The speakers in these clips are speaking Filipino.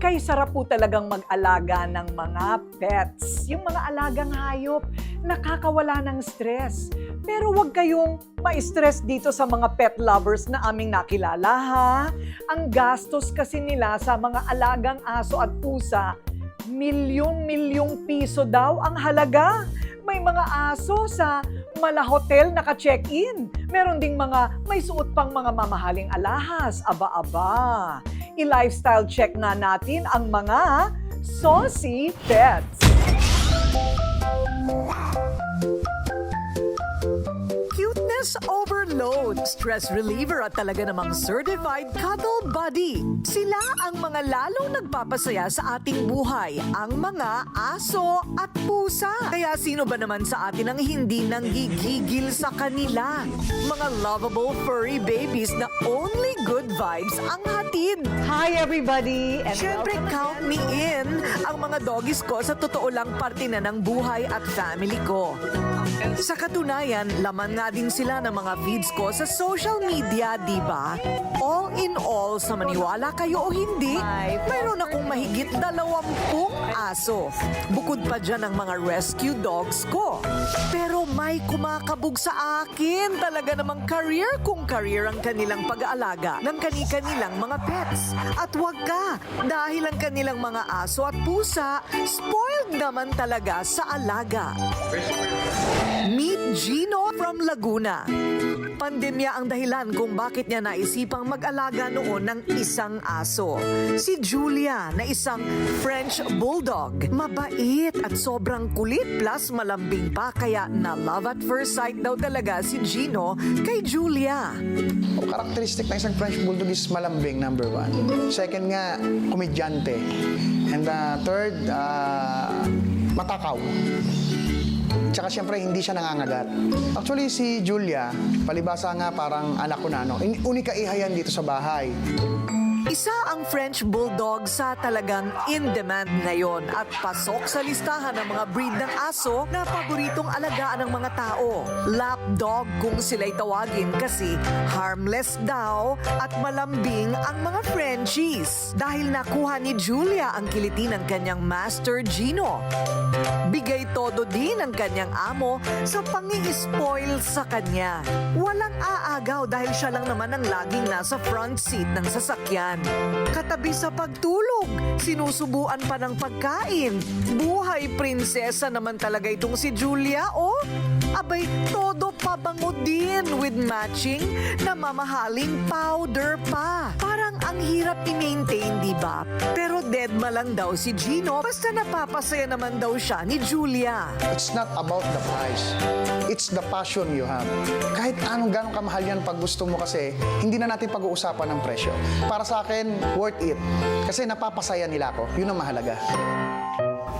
Ika'y sarap po talagang mag-alaga ng mga pets. Yung mga alagang hayop, nakakawala ng stress. Pero huwag kayong ma-stress dito sa mga pet lovers na aming nakilala ha. Ang gastos kasi nila sa mga alagang aso at pusa, milyong-milyong piso daw ang halaga. May mga aso sa mala hotel naka-check-in. Meron ding mga may suot pang mga mamahaling alahas. Aba-aba. I-lifestyle check nga natin ang mga saucy pets. Cuteness overload, stress reliever at talaga namang certified cuddle buddy. Sila ang mga lalong nagpapasaya sa ating buhay, ang mga aso at pusa. Kaya sino ba naman sa atin ang hindi nanggigigil sa kanila? Mga lovable furry babies na only good vibes ang hatid. Hi everybody! And Siyempre, count me in. Ang mga doggies ko sa totoo lang parte na ng buhay at family ko. Sa katunayan, laman nga din sila ng mga feeds ko sa social media, di ba? All in all, sa maniwala kayo o hindi, mayroon akong mahigit dalawampung aso. Bukod pa dyan ang mga rescue dogs ko. Pero may kumakabog sa akin. Talaga namang career kung career ang kanilang pag-aalaga ng kani-kanilang mga pets. At wag ka, dahil ang kanilang mga aso at pusa, spoiled naman talaga sa alaga. Meet Gino from Laguna. Pandemya ang dahilan kung bakit niya naisipang mag-alaga noon ng isang aso. Si Julia na isang French Bulldog. Mabait at sobrang kulit plus malambing pa kaya na love at first sight daw talaga si Gino kay Julia. Ang karakteristik ng isang French Bulldog is malambing, number one. Second nga, komedyante. And uh, third, uh, matakaw. Tsaka siyempre, hindi siya nangangagat. Actually, si Julia, palibasa nga parang anak ko na, no? Unika ihayan dito sa bahay. Isa ang French Bulldog sa talagang in-demand ngayon at pasok sa listahan ng mga breed ng aso na paboritong alagaan ng mga tao. Lap dog kung sila'y tawagin kasi harmless daw at malambing ang mga Frenchies. Dahil nakuha ni Julia ang kiliti ng kanyang master Gino. Bigay todo din ang kanyang amo sa pangi-spoil sa kanya. Walang aagaw dahil siya lang naman ang laging nasa front seat ng sasakyan. Katabi sa pagtulog, sinusubuan pa ng pagkain. Buhay prinsesa naman talaga itong si Julia, oh. Abay, todo pabango din with matching na mamahaling powder pa. Parang ang hirap i-maintain, di ba? Pero dead ma lang daw si Gino basta napapasaya naman daw siya ni Julia. It's not about the price. It's the passion you have. Kahit anong ganong kamahal yan pag gusto mo kasi, hindi na natin pag-uusapan ng presyo. Para sa akin, worth it. Kasi napapasaya nila ako. Yun ang mahalaga.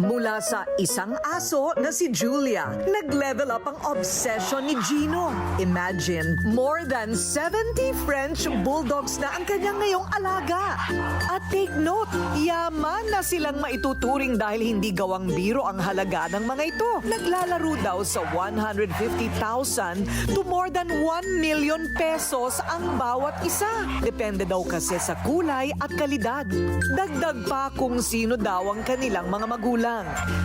Mula sa isang aso na si Julia, nag-level up ang obsession ni Gino. Imagine, more than 70 French Bulldogs na ang kanyang ngayong alaga. At take note, yaman na silang maituturing dahil hindi gawang biro ang halaga ng mga ito. Naglalaro daw sa 150,000 to more than 1 million pesos ang bawat isa. Depende daw kasi sa kulay at kalidad. Dagdag pa kung sino daw ang kanilang mga magulang.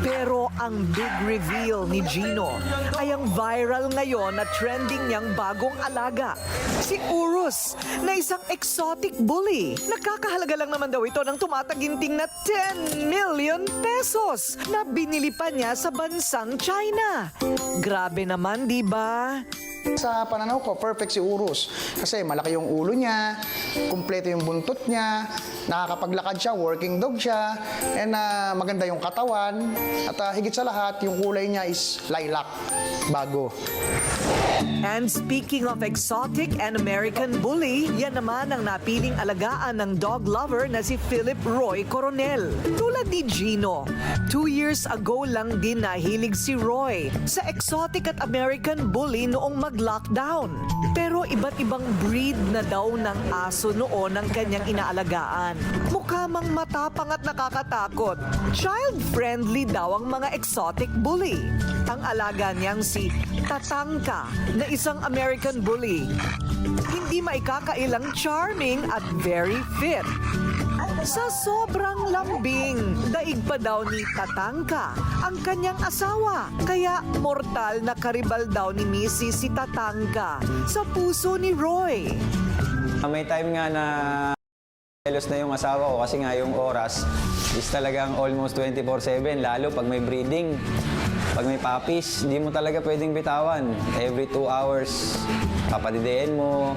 Pero ang big reveal ni Gino ay ang viral ngayon na trending niyang bagong alaga. Si Urus na isang exotic bully. Nakakahalaga lang naman daw ito ng tumataginting na 10 million pesos na binili pa niya sa bansang China. Grabe naman, di ba? Sa pananaw ko, perfect si Urus. Kasi malaki yung ulo niya, kumpleto yung buntot niya, nakakapaglakad siya, working dog siya, and ah, maganda yung katawan. At ah, higit sa lahat, yung kulay niya is lilac, bago. And speaking of exotic and American bully, yan naman ang napiling alagaan ng dog lover na si Philip Roy Coronel. Tulad ni Gino, two years ago lang din nahilig si Roy sa exotic at American bully noong mag-lockdown. Pero iba't ibang breed na daw ng aso noon ang kanyang inaalagaan. Mukha mang matapang at nakakatakot. Child-friendly daw ang mga exotic bully. Ang alaga niyang si Tatangka na isang American bully. Hindi maikakailang charming at very fit. Sa sobrang lambing, daig pa daw ni Tatangka ang kanyang asawa. Kaya mortal na karibal daw ni Mrs. si Tatangka sa puso ni Roy. Ah, May time nga na Jealous na yung asawa ko kasi nga yung oras is talagang almost 24-7, lalo pag may breeding. Pag may puppies, hindi mo talaga pwedeng bitawan. Every two hours, papadidein mo,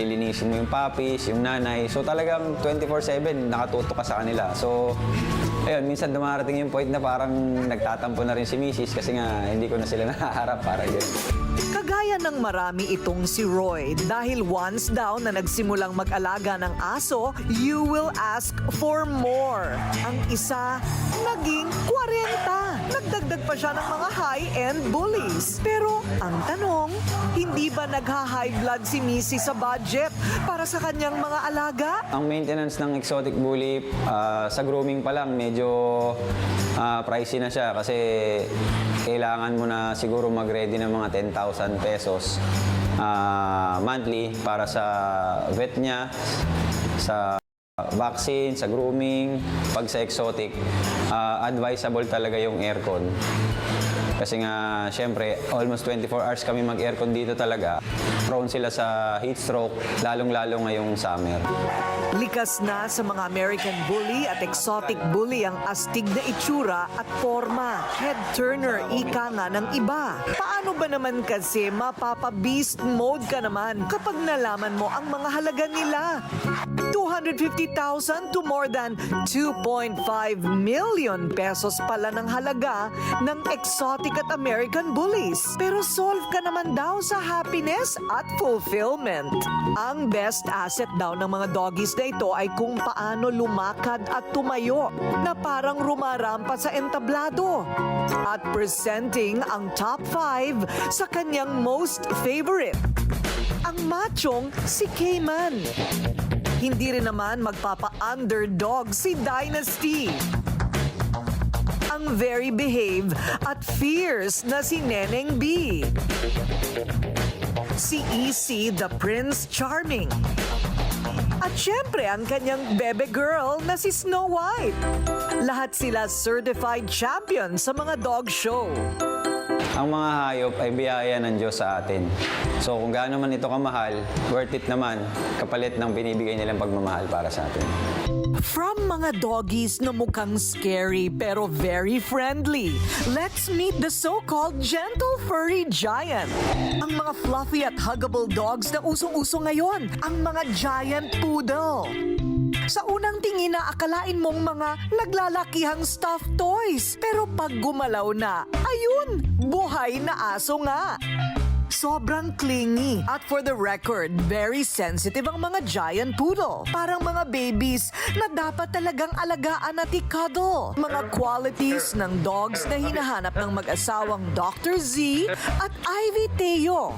lilinisin mo yung puppies, yung nanay. So talagang 24-7, nakatutok ka sa kanila. So, ayun, minsan dumarating yung point na parang nagtatampo na rin si misis kasi nga hindi ko na sila nakaharap para yun. Kagaya ng marami itong si Roy dahil once daw na nagsimulang mag-alaga ng aso, you will ask for more. Ang isa, naging 40. Nagdagdag pa siya ng mga high-end bullies. Pero hindi ba nagha-high blood si Missy sa budget para sa kanyang mga alaga? Ang maintenance ng exotic bully ah, sa grooming pa lang medyo ah, pricey na siya kasi kailangan mo na siguro mag-ready ng mga 10,000 pesos ah, monthly para sa vet niya, sa vaccine, sa grooming, pag sa exotic, ah, advisable talaga yung aircon. Kasi nga, syempre, almost 24 hours kami mag-aircon dito talaga. Prone sila sa heat stroke, lalong-lalo ngayong summer. Likas na sa mga American bully at exotic bully ang astig na itsura at forma. Head turner ika nga ng iba. Paano ba naman kasi mapapa-beast mode ka naman kapag nalaman mo ang mga halaga nila? 250,000 to more than 2.5 million pesos pala ng halaga ng exotic at American bullies. Pero solve ka naman daw sa happiness at fulfillment. Ang best asset daw ng mga doggies na ito ay kung paano lumakad at tumayo na parang rumarampa sa entablado. At presenting ang top 5 sa kanyang most favorite. Ang machong si Cayman. Hindi rin naman magpapa-underdog si Dynasty. Ang very behave at fierce na si Neneng B. Si EC the Prince Charming. At syempre ang kanyang bebe girl na si Snow White. Lahat sila certified champion sa mga dog show. Ang mga hayop ay biyaya ng Diyos sa atin. So kung gaano man ito kamahal, worth it naman kapalit ng binibigay nilang pagmamahal para sa atin. From mga doggies na mukhang scary pero very friendly, let's meet the so-called gentle furry giant. Ang mga fluffy at huggable dogs na usong-uso ngayon, ang mga giant poodle. Sa unang tingin na akalain mong mga naglalakihang stuffed toys. Pero pag gumalaw na, ayun, buhay na aso nga. Sobrang clingy. At for the record, very sensitive ang mga giant poodle. Parang mga babies na dapat talagang alagaan at i-cuddle. Mga qualities ng dogs na hinahanap ng mag-asawang Dr. Z at Ivy Teo.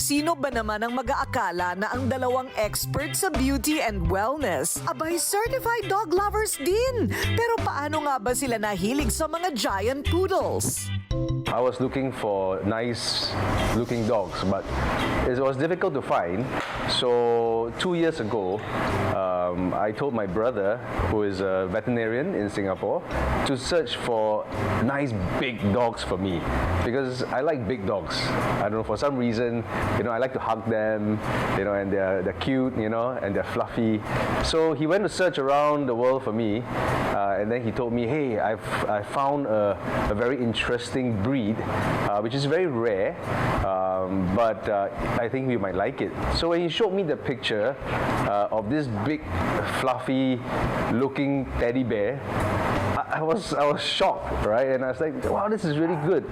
Sino ba naman ang mag-aakala na ang dalawang expert sa beauty and wellness abay certified dog lovers din? Pero paano nga ba sila nahilig sa mga giant poodles? I was looking for nice looking dogs, but it was difficult to find. So, two years ago, uh, um, I told my brother, who is a veterinarian in Singapore, to search for nice big dogs for me because I like big dogs. I don't know, for some reason, you know, I like to hug them, you know, and they're, they're cute, you know, and they're fluffy. So, he went to search around the world for me, uh, and then he told me, hey, I've I found a, a very interesting breed, uh, which is very rare, um, but uh, I think we might like it. So when he showed me the picture uh, of this big, fluffy looking teddy bear, I, I was I was shocked, right? And I was like, wow, this is really good.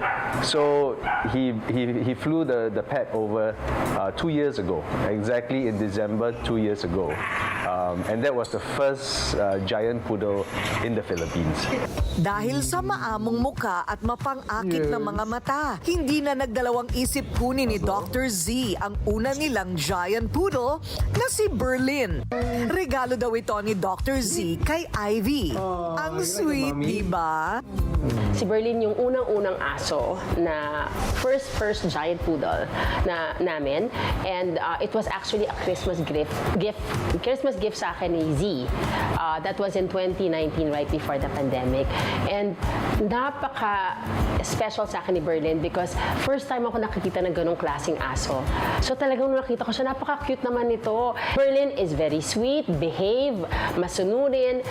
So he he, he flew the, the pet over uh, two years ago, exactly in December two years ago. Um, and that was the first uh, giant poodle in the Philippines. Dahil sa maamong muka at mapang-akit na mga mata, hindi na nagdalawang isip kunin ni Dr. Z ang una nilang giant poodle na si Berlin. Regalo daw ito ni Dr. Z kay Ivy. ang sweet, di ba? Si Berlin yung unang-unang aso na first first giant poodle na namin and uh, it was actually a Christmas gift gift Christmas gift sa akin ni Z. Uh, that was in 2019 right before the pandemic. And napaka special sa akin ni Berlin because first time ako nakikita ng ganong klaseng aso. So talagang nung nakita ko siya, napaka-cute naman nito. Berlin is very sweet, behave, masunurin.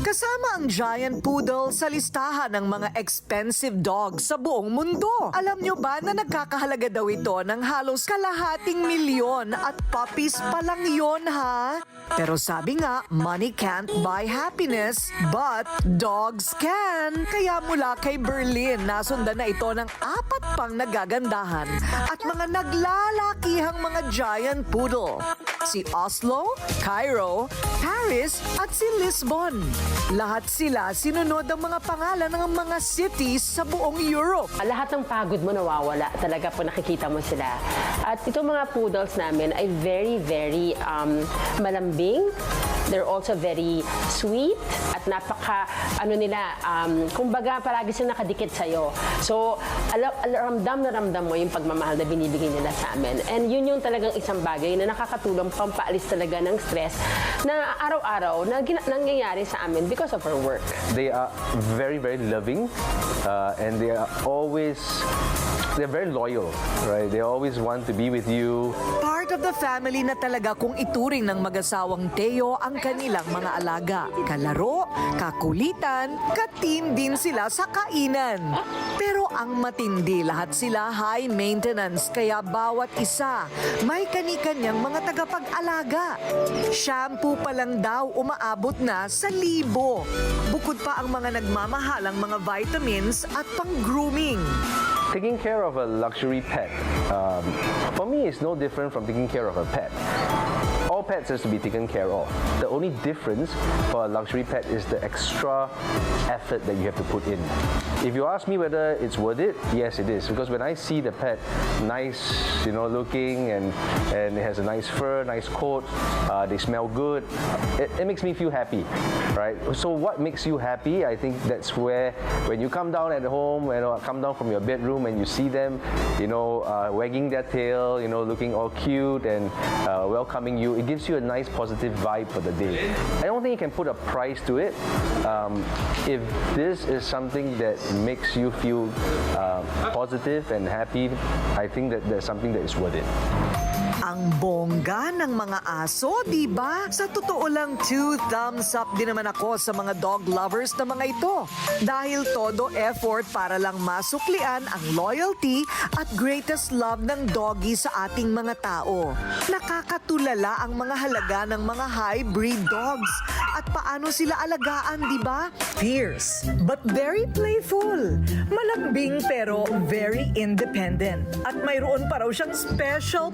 Kasama ang giant poodle sa listahan ng mga expensive dogs sa buong mundo. Alam nyo ba na nagkakahalaga daw ito ng halos kalahating milyon at puppies pa lang yon ha? Pero sabi nga, money can't buy happiness, but dogs can. Kaya mula kay Berlin, nasundan na ito ng apat pang nagagandahan at mga naglalakihang mga giant poodle. Si Oslo, Cairo, Paris at si Lisbon. Lahat sila sinunod ang mga pangalan ng mga cities sa buong Europe. Lahat ng pagod mo nawawala talaga po nakikita mo sila. At itong mga poodles namin ay very, very um, malambing. They're also very sweet at napaka, ano nila, um, kumbaga palagi sila nakadikit sa'yo. So, alam, alam, ramdam na ramdam mo yung pagmamahal na binibigay nila sa amin. And yun yung talagang isang bagay na nakakatulong pampaalis talaga ng stress na araw-araw na gina- nangyayari sa amin because of our work. They are very, very loving, uh, and they are always they're very loyal, right? They always want to be with you. The family na talaga kung ituring ng mag-asawang Teo ang kanilang mga alaga. Kalaro, kakulitan, kateam din sila sa kainan. Pero ang matindi, lahat sila high maintenance kaya bawat isa may kani-kanyang mga tagapag-alaga. Shampoo pa lang daw umaabot na sa libo. Bukod pa ang mga nagmamahalang mga vitamins at pang-grooming. Taking care of a luxury pet, um, for me, is no different from taking care of a pet. All pets has to be taken care of. The only difference for a luxury pet is the extra effort that you have to put in. If you ask me whether it's worth it, yes, it is. Because when I see the pet nice, you know, looking and and it has a nice fur, nice coat, uh, they smell good, it, it makes me feel happy, right? So what makes you happy? I think that's where when you come down at home, you know, come down from your bedroom and you see them, you know, uh, wagging their tail, you know, looking all cute and uh, welcoming you, it gives you a nice positive vibe for the day. I don't think you can put a price to it. Um, if this is something that makes you feel uh, positive and happy, I think that there's something that is worth it. Ang bongga ng mga aso, di ba? Sa totoo lang, two thumbs up din naman ako sa mga dog lovers na mga ito. Dahil todo effort para lang masuklian ang loyalty at greatest love ng doggy sa ating mga tao. Nakakatulala ang mga halaga ng mga hybrid dogs. At paano sila alagaan, di ba? Fierce, but very playful. Malambing pero very independent. At mayroon pa raw siyang special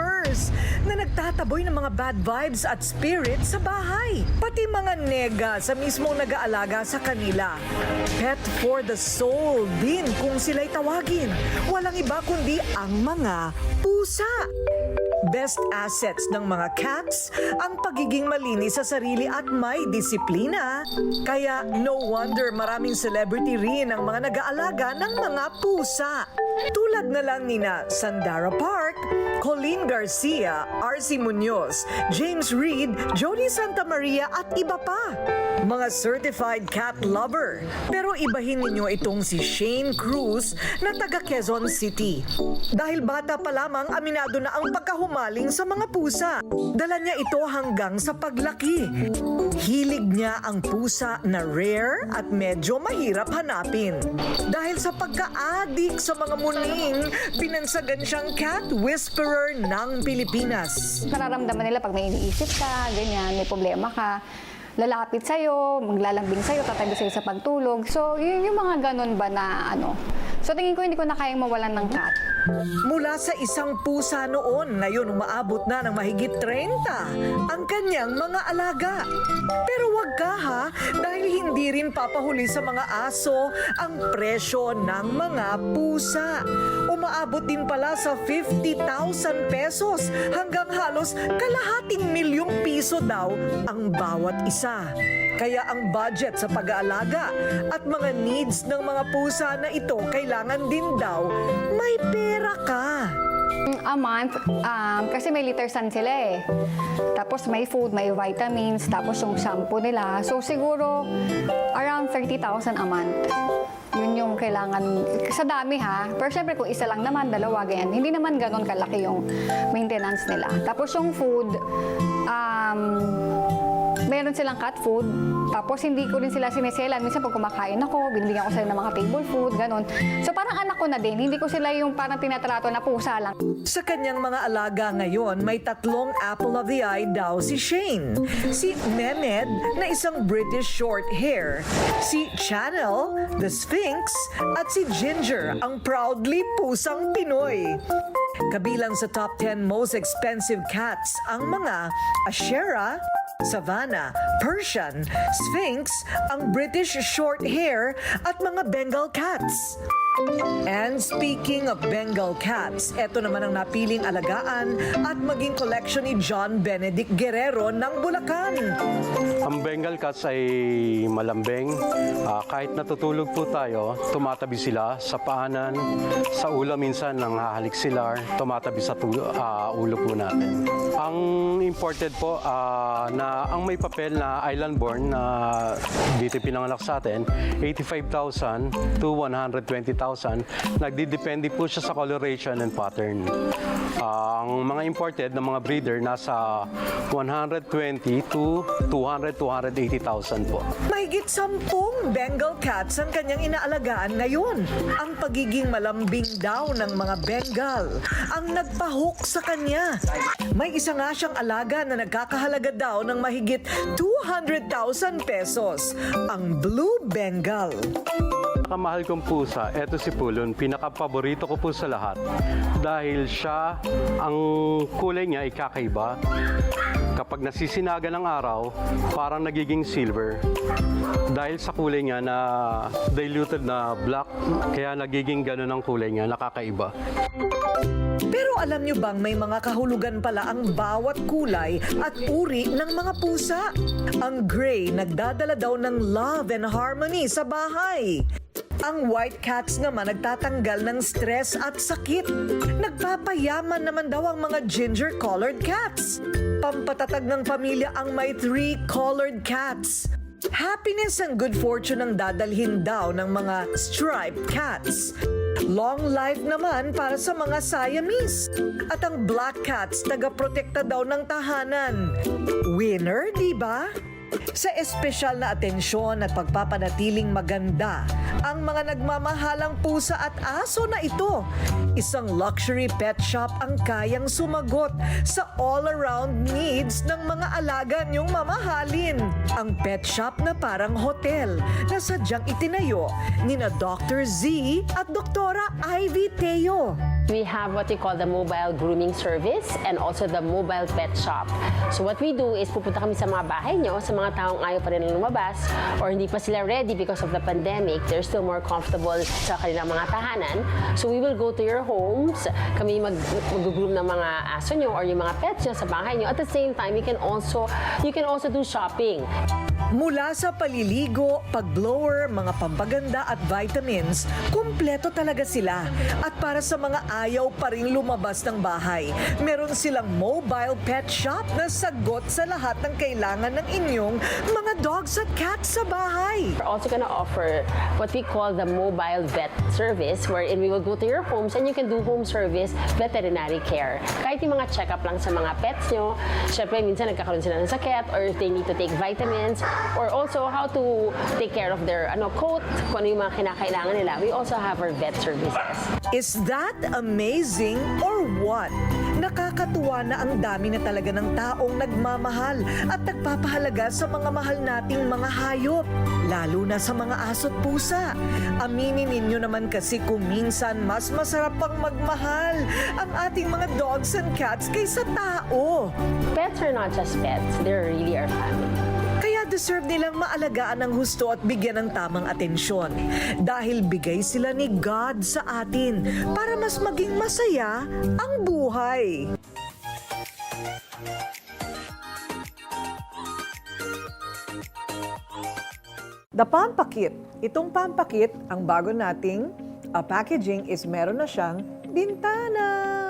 powers na nagtataboy ng mga bad vibes at spirit sa bahay. Pati mga nega sa mismong nag-aalaga sa kanila. Pet for the soul din kung sila'y tawagin. Walang iba kundi ang mga pusa. Best assets ng mga cats ang pagiging malinis sa sarili at may disiplina. Kaya no wonder maraming celebrity rin ang mga nag-aalaga ng mga pusa. Tulad na lang nina Sandara Park, Colleen Garcia, RC Munoz, James Reid, Jody Santa Maria at iba pa. Mga certified cat lover. Pero ibahin ninyo itong si Shane Cruz na taga Quezon City. Dahil bata pa lamang aminado na ang pagkahumaling sa mga pusa. Dala niya ito hanggang sa paglaki. Hilig niya ang pusa na rare at medyo mahirap hanapin. Dahil sa pagka-addict sa mga muning, binansagan siyang cat whisperer ng Pilipinas. Nararamdaman nila pag may iniisip ka, ganyan, may problema ka, lalapit sa'yo, maglalambing sa'yo, tatabi sa'yo sa pagtulog. So, yun yung mga ganun ba na ano. So, tingin ko hindi ko na kayang mawalan ng cat. Mula sa isang pusa noon, ngayon umaabot na ng mahigit 30 ang kanyang mga alaga. Pero wag ka ha, dahil hindi rin papahuli sa mga aso ang presyo ng mga pusa. Umaabot din pala sa 50,000 pesos hanggang halos kalahating milyong piso daw ang bawat isa. Kaya ang budget sa pag-aalaga at mga needs ng mga pusa na ito kailangan din daw may pera ka. A month, um, kasi may litersan sila eh. Tapos may food, may vitamins, tapos yung shampoo nila. So siguro around 30,000 a month. Yun yung kailangan, sa dami ha. Pero syempre kung isa lang naman, dalawa, ganyan. Hindi naman ganun kalaki yung maintenance nila. Tapos yung food, um, meron silang cat food. Tapos hindi ko rin sila sinisela. Minsan pag kumakain ako, binibigyan ko sila ng mga table food, ganun. So parang anak ko na din. Hindi ko sila yung parang tinatrato na pusa lang. Sa kanyang mga alaga ngayon, may tatlong apple of the eye daw si Shane. Si Mehmed na isang British short hair, si Channel, the Sphinx, at si Ginger, ang proudly pusang Pinoy. Kabilang sa top 10 most expensive cats ang mga Ashera, Savannah, Persian, Sphinx, ang British short hair at mga Bengal cats. And speaking of Bengal cats, eto naman ang napiling alagaan at maging collection ni John Benedict Guerrero ng Bulacan. Ang Bengal cats ay malambing. Ah, kahit natutulog po tayo, tumatabi sila sa paanan, sa ulo minsan nang hahalik sila, tumatabi sa tulo, ah, ulo po natin. Ang imported po ah, na ang may papel na island born na dito pinanganak sa atin, 85,000 to 120,000. Nagdidepende po siya sa coloration and pattern. Ah, ang mga imported na mga breeder nasa 120 to 200 280,000 po. Mahigit sampung Bengal cats ang kanyang inaalagaan ngayon. Ang pagiging malambing daw ng mga Bengal ang nagpahok sa kanya. May isa nga siyang alaga na nagkakahalaga daw ng mahigit 200,000 pesos. Ang Blue Bengal. Pinakamahal kong pusa, eto si Pulon. Pinaka-paborito ko po sa lahat. Dahil siya, ang kulay niya ay kakaiba. Kapag nasisinaga ng araw, parang nagiging silver. Dahil sa kulay niya na diluted na black, kaya nagiging ganun ang kulay niya, nakakaiba. Pero alam nyo bang may mga kahulugan pala ang bawat kulay at uri ng mga pusa? Ang gray nagdadala daw ng love and harmony sa bahay. Ang white cats naman nagtatanggal ng stress at sakit. Nagpapayaman naman daw ang mga ginger-colored cats. Pampatatag ng pamilya ang may three colored cats. Happiness and good fortune ang dadalhin daw ng mga striped cats. Long life naman para sa mga Siamese. At ang black cats taga-protekta daw ng tahanan. Winner, di ba? Sa espesyal na atensyon at pagpapanatiling maganda, ang mga nagmamahalang pusa at aso na ito, isang luxury pet shop ang kayang sumagot sa all-around needs ng mga alaga niyong mamahalin. Ang pet shop na parang hotel na sadyang itinayo ni na Dr. Z at Doktora Ivy Teo. We have what we call the mobile grooming service and also the mobile pet shop. So what we do is pupunta kami sa mga bahay nyo, sa mga taong ayaw pa rin lumabas or hindi pa sila ready because of the pandemic. They're still more comfortable sa kanilang mga tahanan. So we will go to your homes. Kami mag mag-groom ng mga aso nyo or yung mga pets nyo sa bahay nyo. At the same time, you can also you can also do shopping. Mula sa paliligo, pagblower, mga pampaganda at vitamins, kumpleto talaga sila. At para sa mga ayaw pa rin lumabas ng bahay, meron silang mobile pet shop na sagot sa lahat ng kailangan ng inyong mga dogs at cats sa bahay. We're also to offer what we call the mobile vet service wherein we will go to your homes and you can do home service veterinary care. Kahit yung mga check-up lang sa mga pets nyo, syempre minsan nagkakaroon sila ng sakit or they need to take vitamins or also how to take care of their ano coat, kung ano yung mga kinakailangan nila. We also have our vet services. Is that amazing or what? Naka Nakakatuwa na ang dami na talaga ng taong nagmamahal at nagpapahalaga sa mga mahal nating mga hayop, lalo na sa mga aso't pusa. Aminin ninyo naman kasi kung minsan mas masarap pang magmahal ang ating mga dogs and cats kaysa tao. Pets are not just pets, they're really our family. Deserve nilang maalagaan ng husto at bigyan ng tamang atensyon. Dahil bigay sila ni God sa atin para mas maging masaya ang buhay. The Pampakit. Itong Pampakit, ang bago nating uh, packaging is meron na siyang bintana.